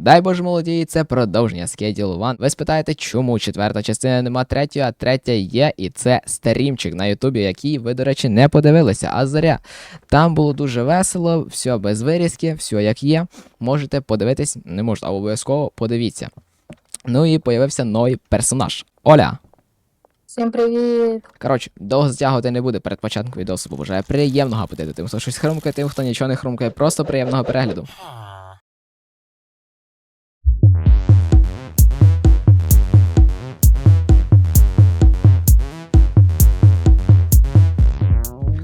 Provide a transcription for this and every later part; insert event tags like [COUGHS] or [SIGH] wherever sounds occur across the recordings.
Дай Боже молоді, це продовження Schedule One. Ви спитаєте, чому четверта частина нема третьої, а третя є, і це стрімчик на Ютубі, який ви, до речі, не подивилися. А заря. Там було дуже весело, все без вирізки, все як є. Можете подивитись, не можете, а обов'язково подивіться. Ну і появився новий персонаж. Оля. Всім привіт! Коротше, довго затягувати не буде перед початком відео. Побажаю приємного апетиту. Тим, хто щось хрумкає, тим, хто нічого не хрумкає, просто приємного перегляду.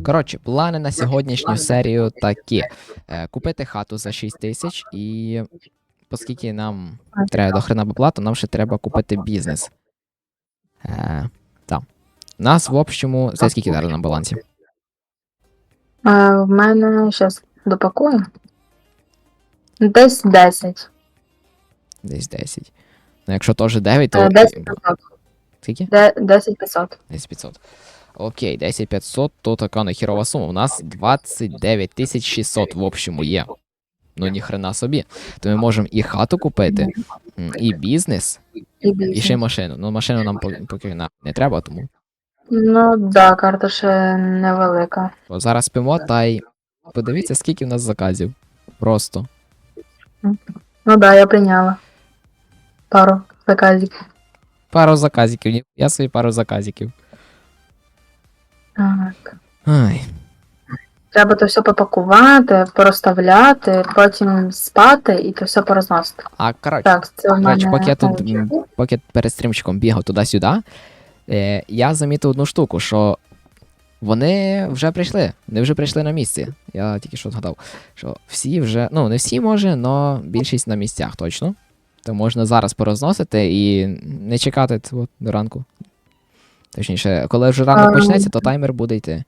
Коротше, плани на сьогоднішню серію такі: е, купити хату за 6 тисяч, і оскільки нам треба до хрена бабла, то нам ще треба купити бізнес. Е, так. Нас, в общому, це скільки зараз на балансі? Е, в мене зараз допакую. Десь 10. Десь 10. Ну, якщо теж 9, то. Е, 10 500. Скільки? 10 500. 10 500. Окей, 10 500, то така нехірова сума. У нас 29 тисяч 600 в общому є. Ну ніхрена собі. То ми можемо і хату купити, і бізнес, І ще машину. Ну, машину нам поки не треба, тому. Ну, да, карта ще невелика. От зараз спимо, та й подивіться, скільки в нас заказів. Просто. Ну да, я прийняла. Пару заказів. Пару заказиків. Я свої пару заказиків. Так. Ай. Треба то все попакувати, порозставляти, потім спати і то все порозносити. А коротше, Так, це в мене. Коротше, поки я тут м, поки перед стрімчиком бігав туди-сюди, е, я замітив одну штуку, що вони вже прийшли. Вони вже прийшли на місці. Я тільки що згадав, що всі вже, ну не всі може, але більшість на місцях точно. То можна зараз порозносити і не чекати от, до ранку. Точніше, коли вже ранок Ам. почнеться, то таймер буде йти.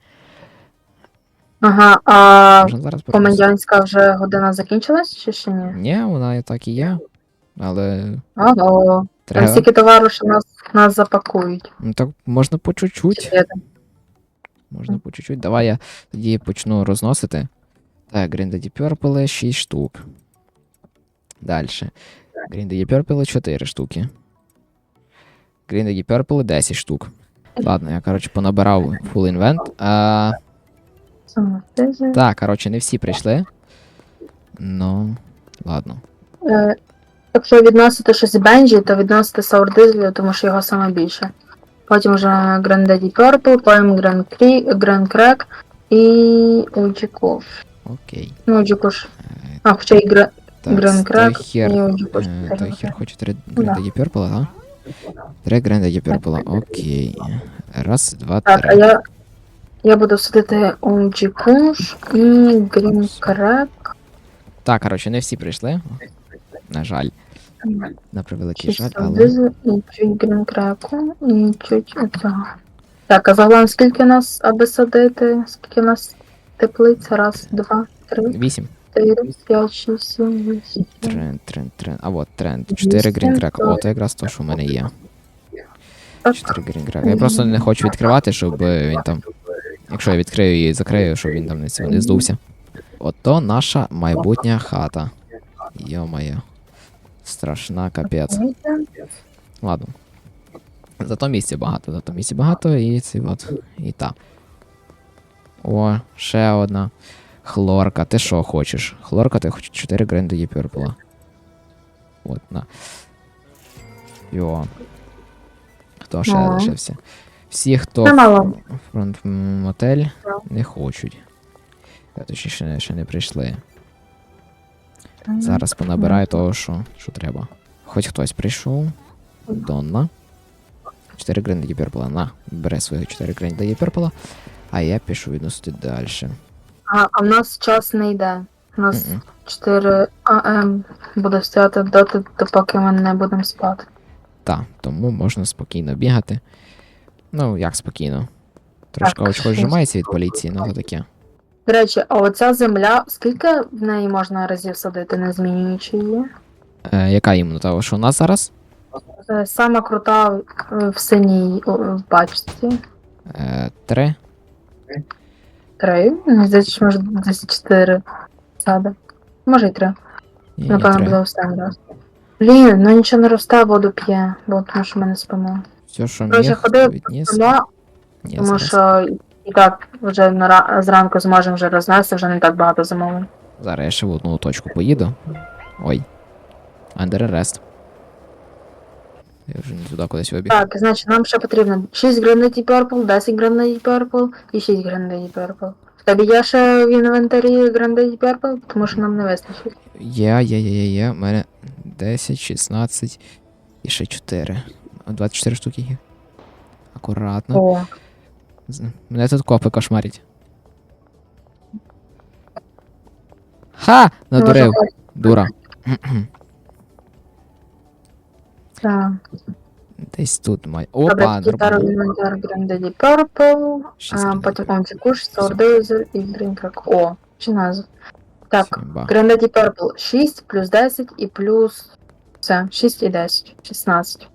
Ага, а Можна зараз комендантська вже година закінчилась чи ще ні? Ні, вона і так і є. Але Ого. треба. Стільки товару, що нас, нас запакують. Ну так можна по чуть-чуть. Можна по чуть-чуть. Давай я тоді почну розносити. Так, Green Daddy Purple 6 штук. Далі. Green Daddy Purple 4 штуки. Green Daddy Purple 10 штук. Ладно, я, коротше, понабирав full invent. А, так, коротше, не всі прийшли. Ну, ладно. Е, Якщо відносити щось Бенджі, то відносити Sour Diesel, тому що його саме більше. Потім вже Grand Daddy Purple, потім Grand, Cree, Grand Crack і Уджікуш. Окей. Ну, Уджікуш. А, хоча і Grand Crack і Уджікуш. е, той хер хоче 3 Grand да. Daddy Purple, так? 3 Grand Daddy Purple, окей. Раз, два, Так, а я, я буду садити Уджікуш і Green Crack. Так, коротше, не всі прийшли. На жаль. На превеликий жаль, але. І чуть і оцього. Так, а загалом скільки нас, аби садити? Скільки нас теплиць? Раз, два, три. Вісім. 4, 5, 6, 7, 8. Тренд, тренд, тренд. А от тренд. 4 Вісім, грінкрек. О, то якраз то, що в мене є. 4 грінкрек. Я просто не хочу відкривати, щоб він там. Якщо я відкрию і закрию, щоб він там не, цього не здувся. Ото наша майбутня хата. Йо-моє. Страшна капець. Ладно. Зато місця багато, зато місця багато і ці от. І та. О, ще одна. Хлорка, ти що хочеш? Хлорка, ти хочеш 4 гренди є пюрпла. От, на. Йо. Хто ще Ага. лишився? Всі, хто Це мало. фронт мотель, Так. не хочуть. Е, Точніше, ще не, ще не прийшли. Зараз понабираю того, що, що треба. Хоч хтось прийшов. Донна. 4 гринди Єперпола. На, бери свої 4 гринди Єперпола. А я пішу відносити далі. А, а в нас час не йде. У нас Мгм. 4 АМ буде стояти доти, допоки ми не будемо спати. Так, тому можна спокійно бігати. Ну, як спокійно. Трошки Так, очко щось. зжимається від поліції, ну то таке. До речі, а оця земля, скільки в неї можна разів садити, не змінюючи її? Е, яка іменно того, що у нас зараз? Е, Сама крута е, в синій пачці. Е, три. Три. Мені здається, може десь чотири сади. Може й три. Ні, Напевно, три. буде останній раз. Блін, ну нічого не росте, воду п'є, бо тому що ми не спимо. Все, що Коротше, міг, ходив, відніс. Спимо, Ні, тому зараз. що і так вже на ра- зранку зможемо вже рознести, вже не так багато замовлень. Зараз я ще в одну точку поїду. Ой. Under arrest. Я вже не туди кудись вибіг. Так, значить, нам ще потрібно 6 Granite Purple, 10 Granite Purple і 6 Granite Purple. В тебе є ще в інвентарі Granite Purple, тому що нам не вистачить. Є, є, є, є, є. У мене 10, 16 і ще 4. 24 штуки є. Акуратно. О, З- Мене тут копи кошмарять. Ха! Надурив. Дура. [CLEARS THROAT] Так. Десь тут має. Опа, нормально. інвентар Granite Purple, Шість а, потім Purple. Антикуш, Sourdozer і Crack. О, чи назва. Так, Все, ба. Granite Purple 6 плюс 10 і плюс... Все, 6 і 10, 16.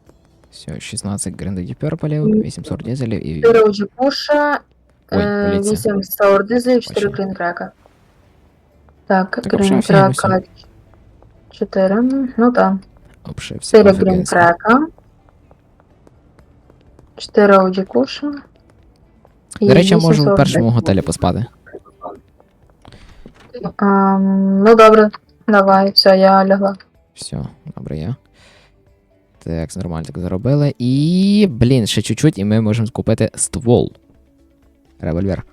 Все, 16 грендаді перпалів, 8 сорт дізелів і 4 Оджикуша, Ой, е, поліція. 8 Sour Diesel, 4 Точно. Green Так, Так, і 4, ну так. Обшився. 4 Green офігенсько. Crack. 4 Оджикуша. До речі, я можу в першому готелі поспати. Ам, ну добре, давай, все, я лягла. Все, добре, я. Так, нормально так заробили. І, блін, ще чуть-чуть, і ми можемо купити ствол. Револьвер.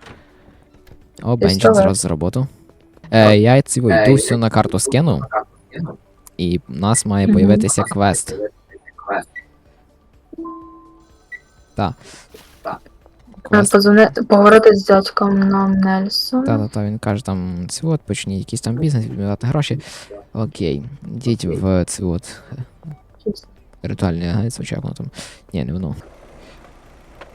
О, Бенджин зразу за роботу. Е, я цього йду все на карту скину. І в нас має Мгм. появитися квест. Так. Квест. Позвони, поговорити з дядьком нам Нельсон. Та-та-та, він каже там, це от, почні якийсь там бізнес, відмивати гроші. Окей, йдіть в це от ритуальне агентство, чи як воно там. Ні, не воно.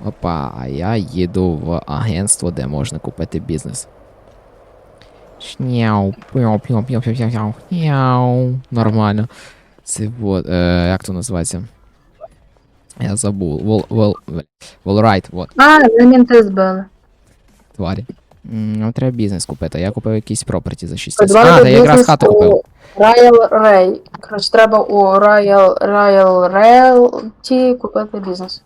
Опа, а я їду в агентство, де можна купити бізнес. Шняу, піу, піу, піу, піу, піу, Няу. Нормально. Це вот, е, як то називається? Я забув. Вол, вол, волрайт, вот, А, ви мінти збили. тварі. М, Нам треба бізнес купити. Я купив якийсь проперті за 6 А, та я якраз хату купив. Royal Ray. Коротше, треба у Royal, Royal Realty купити бізнес.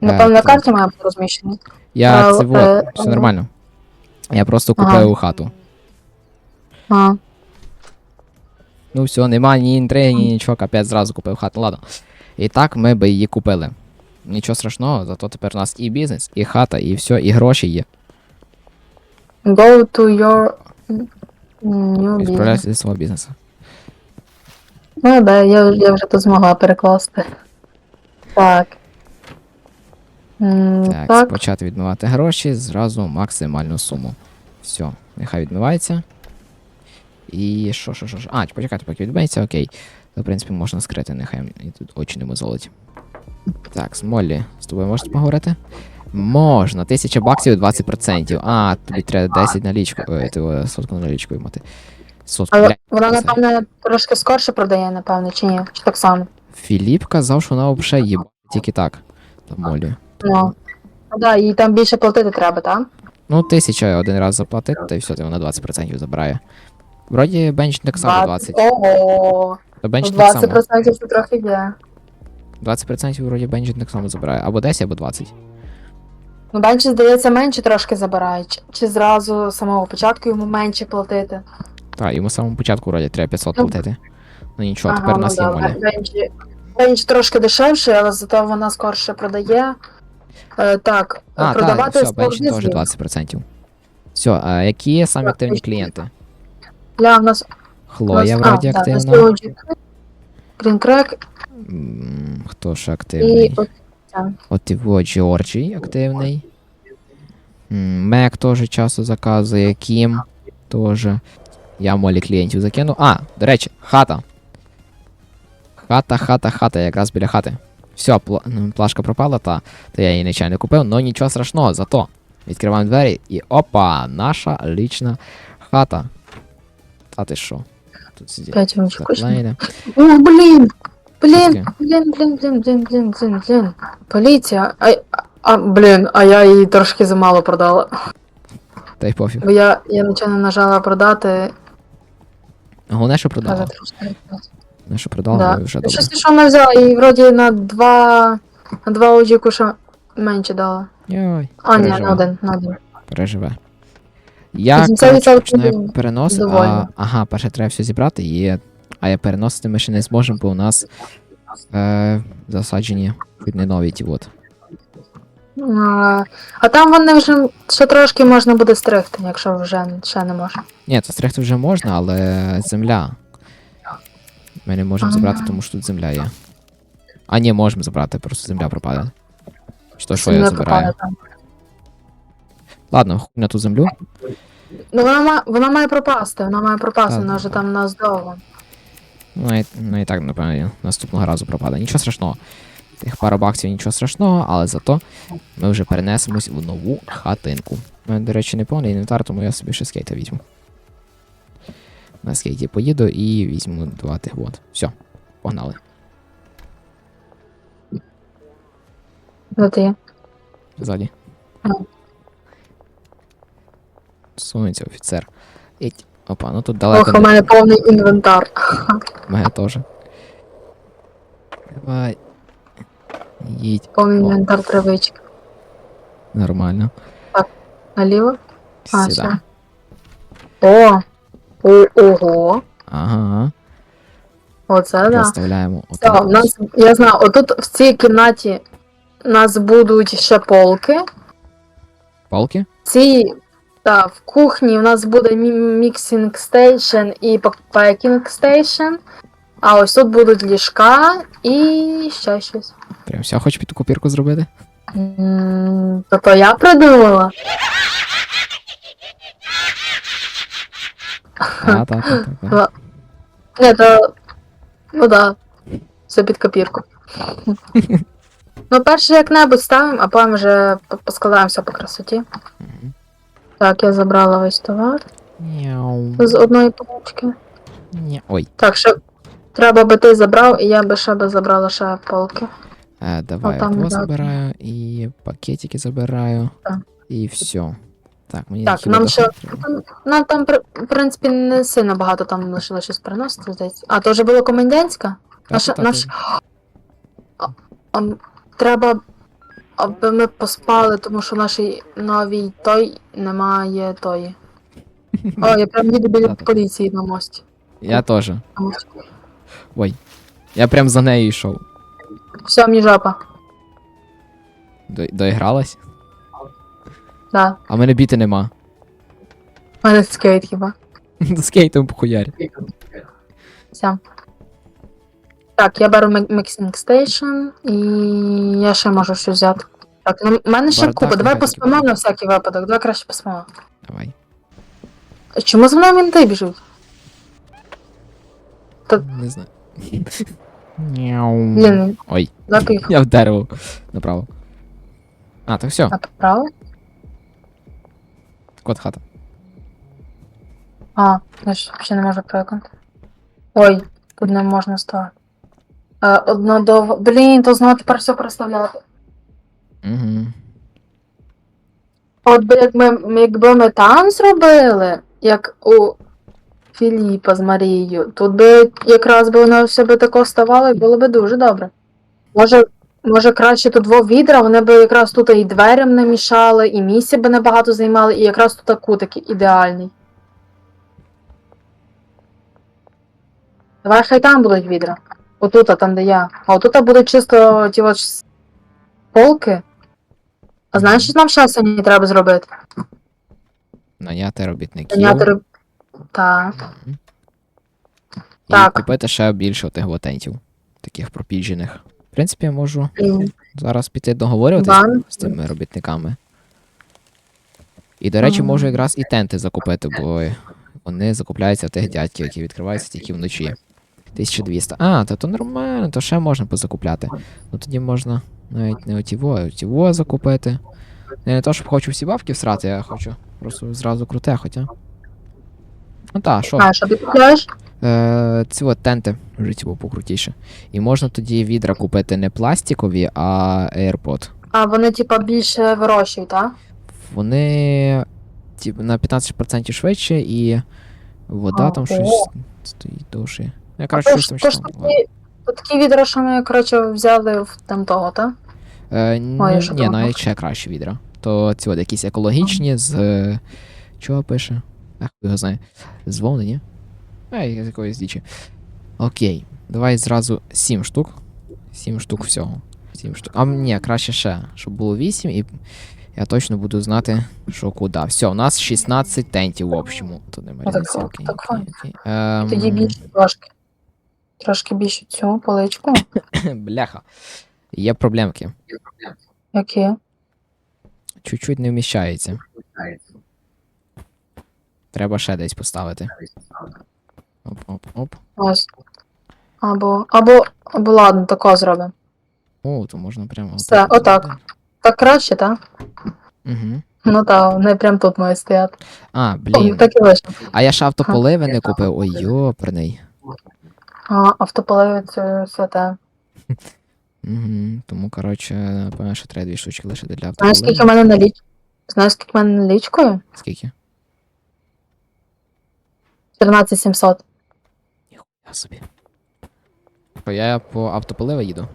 Напевно, на так. карті має бути розміщений. Я це вот, е, все нормально. Я просто Ага. хату. А, Ну все, нема ні інтриги, ні нічого, капець зразу купив хату. Ладно. І так ми би її купили. Нічого страшного, зато тепер у нас і бізнес, і хата, і все, і гроші є. go to your new business. Відправляйся зі свого бізнесу. Ну, да, я, я вже тут змогла перекласти. Так. М, Так, так. почати відмивати гроші, зразу максимальну суму. Все, нехай відмивається. І що, що, що, що? А, почекайте, поки відмиється, окей. То, в принципі, можна скрити, нехай мені тут очі не мозолить. Так, Смоллі, з тобою можете поговорити? Можна, 1000 баксів 20%. А, тобі треба 10 налічку. Ой, ти сотку налічкою мати. Сотку, Але бля. вона, це. напевно, трошки скорше продає, напевно, чи ні? Чи так само? Філіп казав, що вона взагалі їбать тільки так. Там Молі. Ну. Ну да, їй там більше платити треба, так? Ну, тисяча один раз заплатити, та й все, ти вона 20% забирає. Вроді бенч так само 20. Ого. Та бенч Ну, так само. 20% це трохи є. 20% вроді бенч так само забирає. Або 10, або 20. Ну, бенчі, здається, менше трошки забирають. Чи- Чи зразу з самого початку йому менше платити? Так, йому з самого початку вроді треба 500 Ну. платити. Ну нічого, тепер у нас є да, молі. Бенчі, бенчі трошки дешевше, але зато вона скорше продає. Е, так, А, так, продавати все, бенч теж 20%. Все, а які самі Так, активні точно. клієнти? Для в нас Хлоя вроді активна. у М, Хто ж активний? От його Джорджій активний. Мек теж часто заказує, Кім теж. Я молі клієнтів закину. А, до речі, хата. Хата, хата, хата, якраз біля хати. Все, пла- ну, плашка пропала, та, то я її нечайно купив, но нічого страшного, зато відкриваємо двері і опа, наша лічна хата. Та ти що? Тут. Заклеєне. О, блін! Блін, Таке. блін, блін, блін, блін, блін, блін, блін. Поліція. А, а, блін, а я її трошки замало продала. Та й пофіг. Бо я, я нічого не нажала продати, Головне, що продала. Ну, що продали, Да. вже добре. Щось що ми взяли, і вроді на два. На два OG куша менше дало. Йой, А, ні, на один, на один. переживе. Я Вісімдесят коротше, відсотків починаю переносити, а, ага, перше треба все зібрати, і, а я переносити ми ще не зможемо, бо у нас е, засаджені не нові ті от. А, а там вони вже ще трошки можна буде стригти, якщо вже ще не можна. Ні, це стригти вже можна, але земля. Ми не можемо забрати, тому що тут земля є. А ні, можемо забрати, просто земля пропаде. То що я забираю? пропаде. Ладно, хуй на ту землю. Ну вона, ма- вона має пропасти, вона має пропасти, Так. вона вже там у нас довго. Ну і, ну і так, напевно, наступного разу пропаде. Нічого страшного. Тих пару баксів нічого страшного, але зато ми вже перенесемось в нову хатинку. У мене, до речі, не повний інвентар, тому я собі ще скейта візьму. На скейті поїду і візьму два тих вот. Все, погнали. Де ти є? Ззаді. А. Сунеться офіцер. Іть. Опа, ну тут далеко Ох, у не мене повний інвентар. в мене теж. Давай. Їдь. Повний О. інвентар травички. Нормально. Наліво? А, Сюди. все. О! О, ого! Ага. Оце да. Розставляємо. Все, отак. у нас, я знаю, отут в цій кімнаті у нас будуть ще полки. Палки? Ці, та, в кухні у нас буде мі- міксинг стейшн і пекінг стейшн. А ось тут будуть ліжка і ще щось. Прям все хочеш під ту копірку зробити? М, То то я придумала. А, так, так, так. так. Ні, то. Ну да. Все під копірку. [LAUGHS] ну, перше як-небудь ставимо, а потім вже по- поскладаємося по красоті. Так, я забрала весь товар Няу. з одної полочки. Ня. Ой. Так, ще треба би ти забрав, і я би ще би забрала ще полки. Е, давай Отам його забираю і пакетики забираю. Так. І все. Так, мені Так, хіба нам ще- хати. Нам- там, при- в принципі, не сильно багато там лишилося щось приносити, здається. А, то вже було комендантська? Наша, Та-та-та, наш... А, а, м, треба, аби ми поспали, тому що наш новій той немає тої. О, я прям їду біля поліції на мості. Я теж. На мості. Я прям за нею йшов. Все, мені жопа. До- Доігралась? Да. А в мене біти нема. У мене скейт хіба. [LAUGHS] Скейтом похуярь. Все. Так, я беру міксинг стейшн і я ще можу щось взяти. Так, ну в мене ще Бардак купа. Давай нехай поспимо на всякий випадок. Давай краще поспимо. Давай. Чому за мною мінти біжуть? Не знаю. Няу. Блін, Ой, давай поїхали. я в дерево. Направо. А, так все. Направо? Кот хата. А, я ж ще не можу привикнути. Ой, тут не можна ставити. Е, одно довго. Блін, то знову тепер все переставляти. Угу. От би як ми, якби ми там зробили, як у Філіпа з Марією, тут би якраз би воно все би тако ставало і було би дуже добре. Може, може краще тут два відра, вони би якраз тут і дверям не мішали, і місця би небагато займали, і якраз тут кутик ідеальний. Давай хай там будуть відра. Отут, а там, де я. А отут будуть чисто ті от полки. А знаєш, що нам ще сьогодні треба зробити? Наняти робітників. Зайняти риб- Так. Мгм. І Так. купити ще більше тих латентів. Таких пропіджених. В принципі, я можу зараз піти договорюватись Бан. з цими робітниками. І, до речі, Ага. можу якраз і тенти закупити, бо вони закупляються в тих дядьків, які відкриваються тільки вночі. 1200. А, то то нормально, то ще можна позакупляти. Ну тоді можна навіть не отіво, а отіво закупити. Я не то, щоб хочу всі бабки всрати, я хочу просто зразу круте, хоча. Ну так, що? А, що ти купляєш? Е, ці от тенти вже ці покрутіше. І можна тоді відра купити не пластикові, а AirPod. А вони, типа, більше вирощують, так? Вони типу, на 15% швидше і вода там Ого. щось стоїть довше. Я краще То щось там читав. такі, відра, що ми, коротше, взяли в там того, так? Е, Ой, ні, що ні, там? навіть ще кращі відра. То ці от якісь екологічні з. е, Чого пише? Ах, хто його знає. З вовни, ні? Ей, з якоїсь дічі. Окей. Давай зразу 7 штук. 7 штук всього. 7 штук. А ні, краще ще, щоб було 8 і. Я точно буду знати, що куди. Все, у нас 16 тентів в общому. Тут немає Ну, так, різниці, так, окей, так, окей, окей. Ем, Тоді більше трошки. Трошки більше цю поличку. [COUGHS] Бляха. Є проблемки. Які? Чуть-чуть не вміщається. Треба ще десь поставити. Оп, оп, оп. Ось. Або, або, або ладно, тако зробимо. О, то можна прямо. Все, отак. Так краще, так? Угу. Ну так, вони прям тут мають стояти. А, О. Так і вийшло. А я ж автополиви не купив. Ой, йоперний. А, автополиві це святе. Угу. Тому, коротше, напевно, що треба дві штучки лишити для Знаєш, скільки в мене наліч? Знаєш, скільки в мене налічкою? Скільки? 14700. Я собі. То Я по автополиву їду.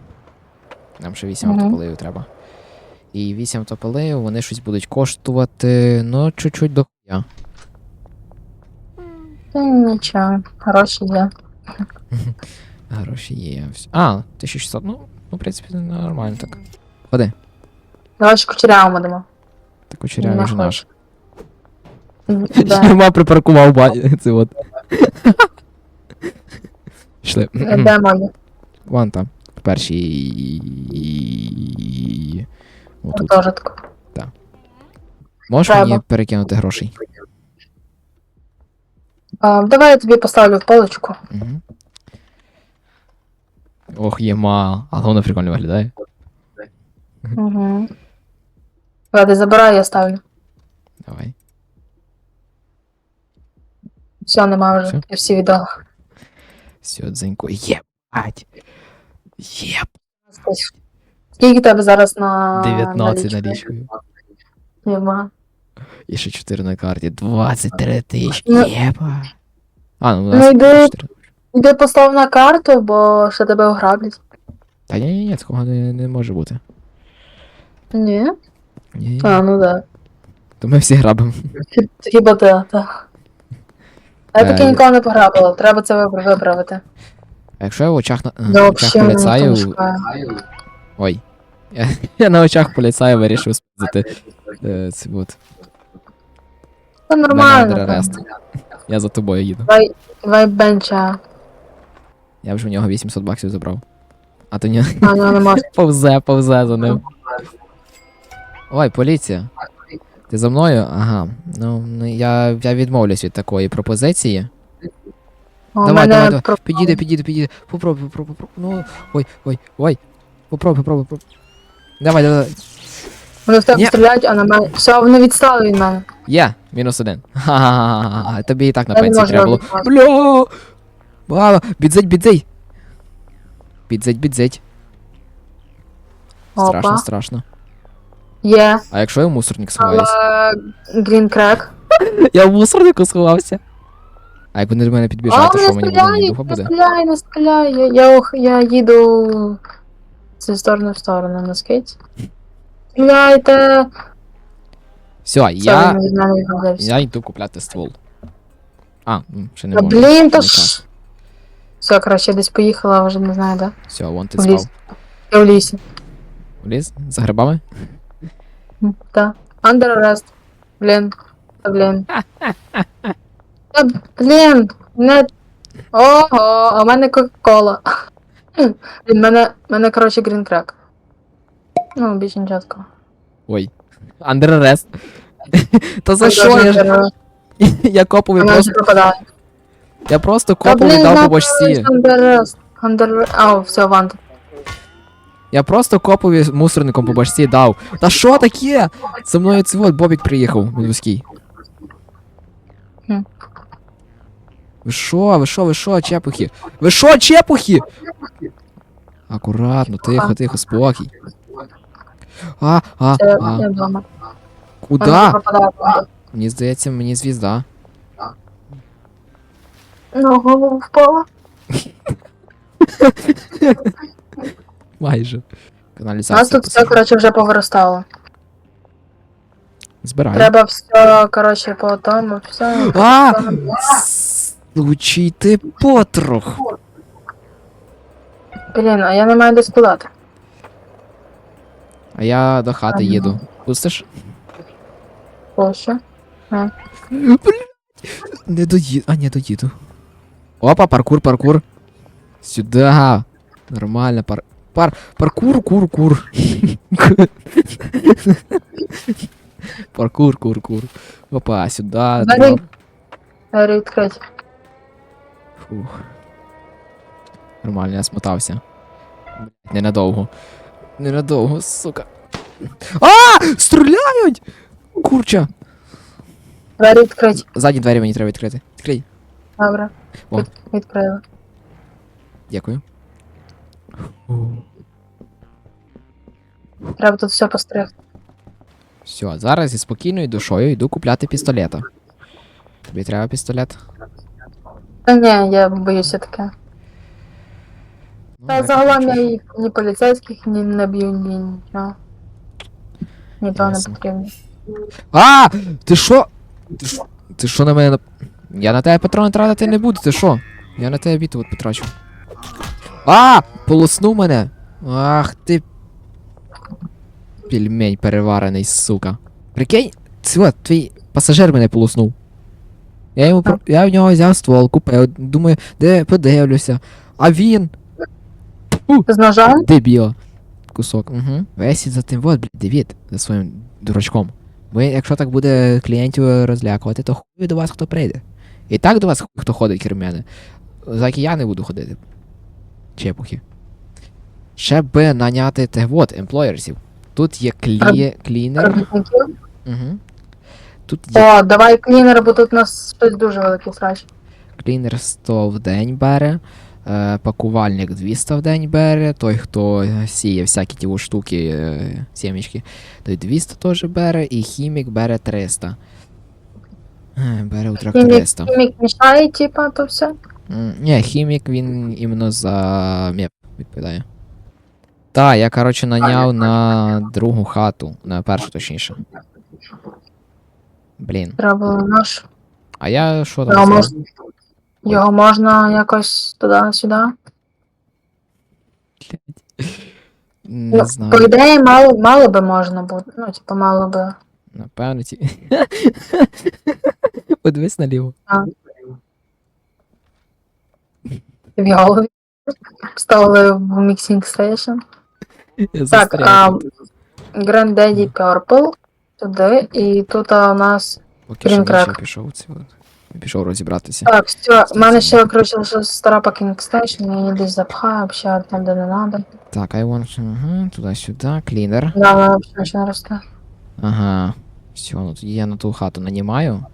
Нам ще 8 Мгм. автополивів треба. І 8 автополивів, вони щось будуть коштувати, ну, чуть-чуть до хуя. Та нічого, гроші є. [LAUGHS] Гроші є. А, 1600, ну, ну, в принципі, нормально так. Ходи. Давай ще кучерявому дамо. Так очеряв вже наш. [LAUGHS] Да. Нема припаркував ба... [LAUGHS] це от. Йшли. Де мої? Вон там. В першій. Отут. Можеш мені перекинути грошей? А, давай я тобі поставлю в полочку. Угу. Ох, єма. Але воно прикольно виглядає. Угу. Ладно, забирай, я ставлю. Давай. Все, нема вже. Всё? Я всі віддала. Все, дзенько. Єбать. Єб. Скільки тебе зараз на 19 налічку? налічкою. Єба. І ще 4 на карті. 23 тисячі. Ну- Єба. А, ну у Ну, нас йди. 4. Іди постав на карту, бо ще тебе ограблять. Та ні, ні, ні, такого не, не може бути. Ні? Ні, ні. А, ну да. То ми всі грабимо. Хіба ти, так. А я таки Е, ніколи не пограбила, треба це виправити. А якщо я в очах на, Да, очах вообще, мене там поліцаю. Ой. Я, я на очах поліцаю вирішив спіздити. Е, це от. Нормально. там. Я за тобою їду. Давай, давай бенча. Я вже в нього 800 баксів забрав. А то ні. А, ну не можна. [LAUGHS] Повзе, повзе за ним. Ой, поліція. Ти за мною? Ага. Ну, ну, я, я відмовлюсь від такої пропозиції. О, давай, мене давай, давай. пропало. Підійди, підійди, підійди. Попробуй, попробуй, попробуй. Ну, ой, ой, ой. Попробуй, попробуй, попробуй. Давай, давай. давай. Вони в тебе Ні. стріляють, а на мене. Все, вони відстали від мене. Є, мінус один. Ха-ха-ха. Тобі і так на Я не пенсії можу треба було. робити. Бля! Бала! Бідзить, бідзить! Бідзить, бідзить. Страшно, Опа. страшно. Є. А якщо я в мусорник сховаюсь? Грін крек. [LAUGHS] Я в мусорнику сховався. А як вони до мене підбіжать, то що мені буде ні духа не буде? стріляй, не стріляй. Я, я, ох- я їду зі сторони в сторону на скейті. Стріляйте. Все, Все, я. Я йду купляти ствол. А, м, ще не Та можу. блін, Не то час. ж. Все, коротше, десь поїхала, вже не знаю, де. Все, вон ти В ліс. спав. Я в лісі. В ліс? За грибами? М, Та. Under arrest. Блін. Та блін. [LAUGHS] Та блін. Не. Ого, а в мене Кока-Кола. [LAUGHS] Блін, мене, мене, коротше, грін крек. Ну, більше нічого. Ой. Under [LAUGHS] arrest. Та за що я ж. [LAUGHS] Я копові просто. Я просто Та копові дав по бочці. А, все, вант. Я просто копові мусорником по башці дав. Та що таке? За мною цей от Бобік приїхав, Медвузький. Ви що, ви що, ви що, чепухи? Ви що, чепухи? Акуратно, тихо, тихо, спокій. А, а, Це а. я вдома. Вона Куда? Мені здається, мені звізда. На голову впала. Майже. У Каналізація. нас тут все, коротше, вже повиростало. Збираю. Треба все, коротше, по тому, все. А! Случай потрох. Блін, а я не маю де складати. А я до хати Ага. їду. Пустиш? Блять. Не доїду. А, не доїду. Опа, паркур, паркур. Сюда. Нормально, пар. Пар. Паркур, кур, кур. Паркур, кур, кур. Опа, сюда. Двері відкриті. Фух. Нормально, я смотався. Блядь, Ненадовго. Ненадовго, сука. А! Стріляють! Курча! Двері відкриті. Задні двері мені треба відкрити. Відкрий. Добре. О. Від, відкрили. Дякую. Треба тут все постригти. Все, зараз зі спокійною душою йду купляти пістолета. Тобі треба пістолет? Та ні, я боюся таке. Ну, Та так, загалом я нічого. і ні поліцейських, ні не б'ю, ні нічого. Ні того не Ясно. потрібно. А! Ти що? Ти що? Ти що на мене? нап- Я на тебе патрони тратити не буду, ти що? Я на тебе біту от потрачу. А! Полоснув мене! Ах ти. Пельмень переварений, сука. Прикинь, це твій пасажир мене полоснув. Я йому про- я в нього взяв ствол, купив, думаю, де подивлюся. А він. З ножом? Дебіл. Кусок. Угу. Весь за тим, вот, блядь, Девід, за своїм дурачком. Бо якщо так буде клієнтів розлякувати, то хуй до вас хто прийде. І так до вас хуй хто ходить, крім мене. Так і я не буду ходити. Чепухи. Ще би наняти тих вот, емплоєрсів. Тут є клі... клінер. Угу. Тут є О, давай клінер, бо тут у нас щось дуже великий срач. клінер 100 в день бере. Е, пакувальник 200 в день бере, той, хто сіє всякі ті штуки, е, сімечки, той 200 теж бере, і хімік бере 300. Е, Бере у трьох Хімік, 300. хімік мішає, типа, то все. Ні, хімік він іменно за меп відповідає. Та, я, коротше, наняв на другу хату, на першу точніше. Блін. Треба нож. А я що там? Його можна якось туди-сюди. Не Ну, знаю. по ідеї, мало, мало би можна бути. Ну, типу, мало би. Напевно, ті. [LAUGHS] Подивись наліво. в голові. Ставили в міксінг стейшн. Я Так, застряг. а Granddaddy Purple туди, і тут а, у нас. Поки що Green пішов ці от. Пішов розібратися. Так, все, в мене ще коротше стара пакінг стейшн, я її десь запхаю, взагалі там, де не треба. Так, I want... Ага, туди-сюди, клінер. Да, вона взагалі не росте. Ага. Все, ну тоді я на ту хату нанімаю.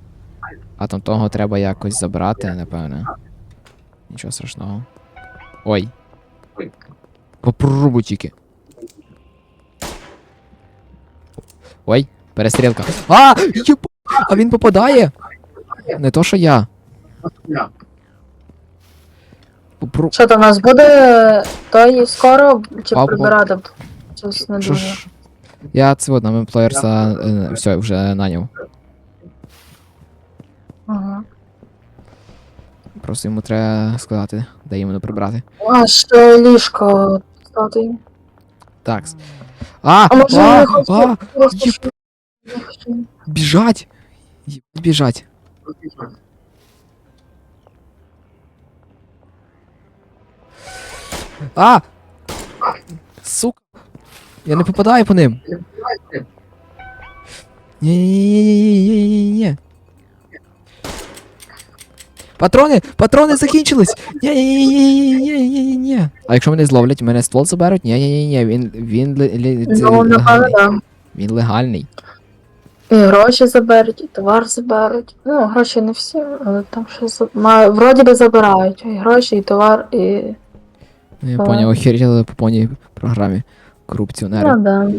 А там того треба якось забрати, напевне. Нічого страшного. Ой. Попробуй тільки. Ой, перестрілка. А! Єб... А він попадає? Не то, що я. Попро... Що то в нас буде той скоро чи Папа. прибирати? Щось не Що дуже. ж? Я це от нам емплоєрса е, все, вже наняв. Ага. Просто йому треба сказати, де іменно прибрати. А, ще ліжко стати. Так. А! А може а, а, єб- щоб- біжать! Біжать. А! Сука! Я не попадаю по ним. Ні-ні-ні-ні-ні-ні-ні-ні. Патрони! Патрони закінчились! Ні-ні-ні-ні-ні-ні-ні. А якщо мене зловлять, мене ствол заберуть? Ні-ні-ні, він він ле- ле- це Ну, напевно, легальний. так. Він легальний. І гроші заберуть, і товар заберуть. Ну, гроші не всі, але там щось має- вроді би забирають. І гроші, і товар, і. Ну, я поняв, охеріли по повній програмі. Корупціонери. Ну, да.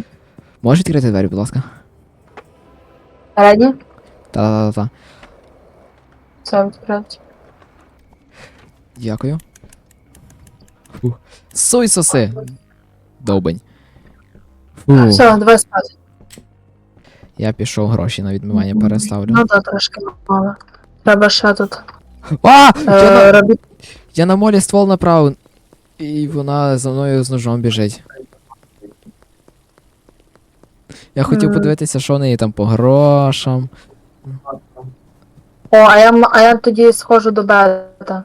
Можеш відкрити двері, будь ласка? Середні? Та-та-та-та. Це відкрити. Дякую. Фух. Суй соси! Довбень. Фух. Все, давай спати. Я пішов гроші на відмивання переставлю. Ну да, трошки мало. Треба ще тут. А! Я на, Е, я на молі ствол направив. І вона за мною з ножом біжить. Я хотів подивитися, що в неї там по грошам. О, а я, а я тоді схожу до бета.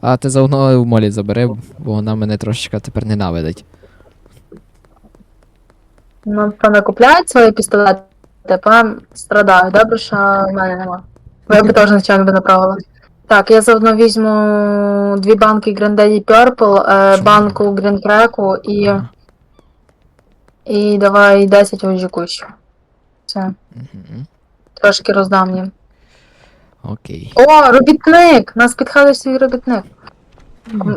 А ти заодно в молі забери, бо вона мене трошечки тепер ненавидить. Ну, пане купляють свої пістолети, потім страдають. Добре, що в мене нема. Бо я би теж нічого би направила. Так, я заодно візьму дві банки Granddaddy Purple, е, банку Green Crack і, і давай 10 OG кущ. Все, Мгм. трошки роздам їм. Окей. О, робітник! Нас підходить свій робітник.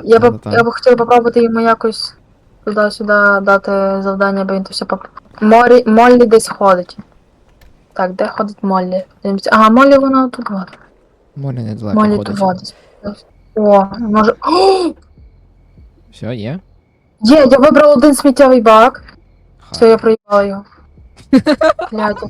Я б, Та-та-та. я б хотіла попробувати йому якось туди-сюди дати завдання, бо він то все поп... Морі, Моллі десь ходить. Так, де ходить Моллі? Ага, Моллі вона тут от. Молі недалеко Моллі тут ходить. О, може. [GASPS] О, Все, є? є, я вибрала один сміттєвий бак. Все, я проїбала його. [LAUGHS] Блядь.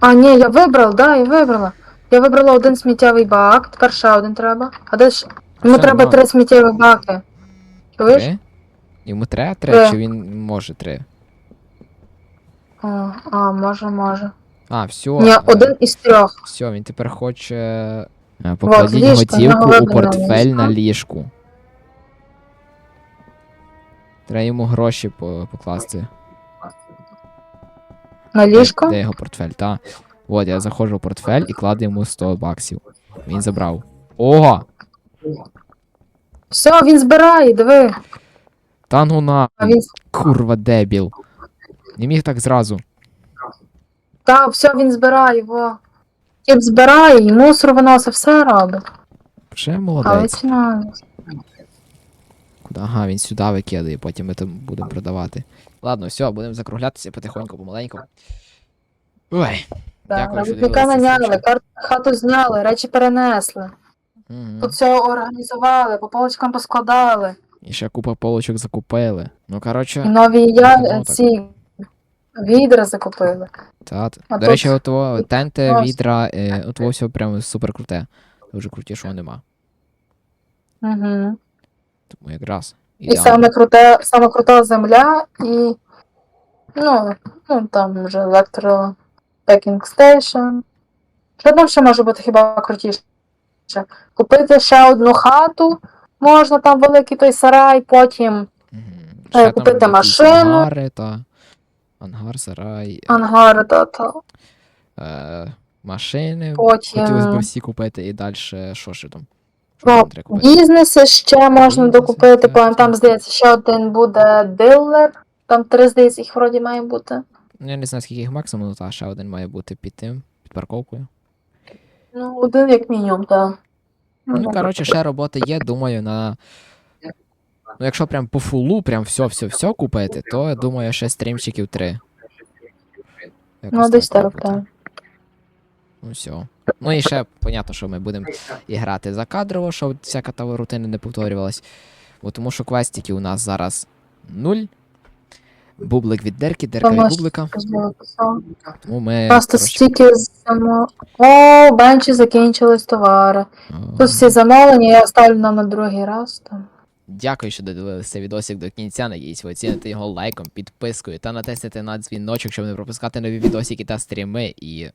А, ні, я вибрала, да, я вибрала. Я вибрала один сміттєвий бак, тепер ще один треба. А де ж? Йому треба три сміттєвих баки. Чуєш? Три? Йому треба три, чи він може три? О, а, може, може. А, все. Ні, один із трьох. Все, він тепер хоче. е, Покладіть ліжко, готівку у портфель на ліжку. Треба йому гроші по- покласти. На ліжко? Де його портфель? Та. От, я заходжу в портфель і кладу йому 100 баксів. Він забрав. Ого! Все, він збирає, диви. Та ну на. Курва дебіл. Не міг так зразу. Та, все, він збирає, во. Кіт збирає, і мусор виносить, все робить. Вже Але молодець. ціна. Ага, він сюди викидає, потім ми там будемо продавати. Ладно, все, будемо закруглятися потихоньку, помаленьку. Ой. Дякую, що Робітника дивилися наняли, слухай. кар- хату зняли, речі перенесли. Мгм. Тут все організували, по полочкам поскладали. І ще купа полочок закупили. Ну, коротше, нові я ці відра закупили. та, А до тут речі, того, тенти, відра, е, от того все прямо супер круте. Дуже крутішого нема. Угу. Тому якраз. І саме круте, саме крута земля і. Ну, ну там вже електро пекінг стейшн. Що там ще може бути хіба крутіше? Купити ще одну хату, можна там великий той сарай, потім Е, Ще там купити якісь машину. Ангари, та. Ангар, сарай, ангар, та, та, е, машини. Хотілося б всі купити і далі що ще там? Що ну, там треба купити? бізнеси ще можна Бізнеси, докупити, так, потім там, так. здається, ще один буде дилер. Там три, здається, їх вроді має бути. Ну, Я не знаю, скільки їх максимум, ну, та ще один має бути під тим, під парковкою. Ну, один як мінімум, так. Ну, коротше, ще роботи є, думаю, на. Ну, якщо прям по фулу, прям все-все-все купити, то я думаю, ще стрімчиків три. Якось Ну, десь так, так. Ну, все. Ну і ще, понятно, що ми будемо і грати закадрово, щоб всяка та рутина не повторювалась. Бо тому що квестиків у нас зараз нуль. Бублик від дерки, дерка від бублика. Тому ми. Просто коротше, стільки замо... О, бенчі закінчились товари. о, Тут всі замовлені, я ставлю нам на другий раз. Там. Дякую, що додивилися цей відосик до кінця. Надіюсь, ви оціните його лайком, підпискою та натиснете на дзвіночок, щоб не пропускати нові відосики та стріми. І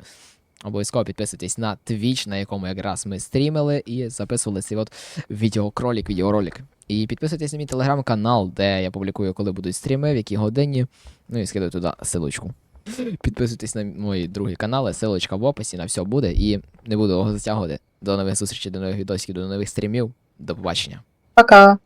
обов'язково підписуйтесь на Twitch, на якому якраз ми стрімили і записували цей от відеокролик, відеоролик. І підписуйтесь на мій телеграм-канал, де я публікую, коли будуть стріми, в якій годині. Ну і скидаю туди силочку. Підписуйтесь на мої другі канали, силочка в описі, на все буде. І не буду його затягувати. До нових зустрічей, до нових відосів, до нових стрімів. До побачення. Пока.